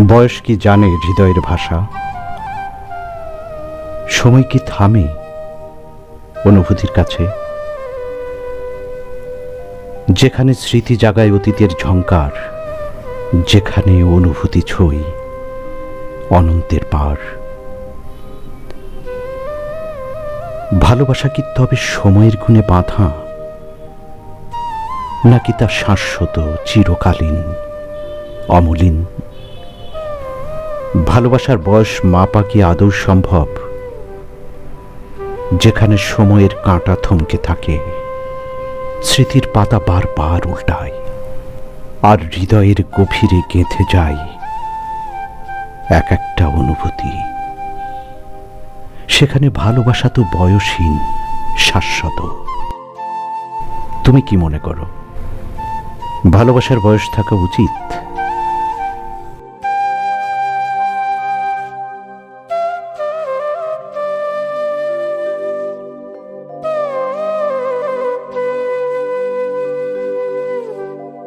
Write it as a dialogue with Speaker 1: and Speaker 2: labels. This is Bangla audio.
Speaker 1: বয়স কি জানে হৃদয়ের ভাষা? সময় কি থামে অনুভূতির কাছে? যেখানে স্মৃতি জাগায় অতীতের ঝঙ্কার যেখানে অনুভূতি ছই অনন্তের পার। ভালোবাসা কি তবে সময়ের গুণে বাঁধা? নাকি তা শাশ্বত চিরকালীন, অমলিন? ভালোবাসার বয়স মাপা কি আদৌ সম্ভব? যেখানে সময়ের কাঁটা থমকে থাকে, স্মৃতির পাতা বারবার উল্টায়, আর হৃদয়ের গভীরে গেঁথে যায় এক একটা অনুভূতি। সেখানে ভালোবাসা তো বয়সহীন, শাশ্বত। তুমি কি মনে করো? ভালোবাসার বয়স থাকা উচিত?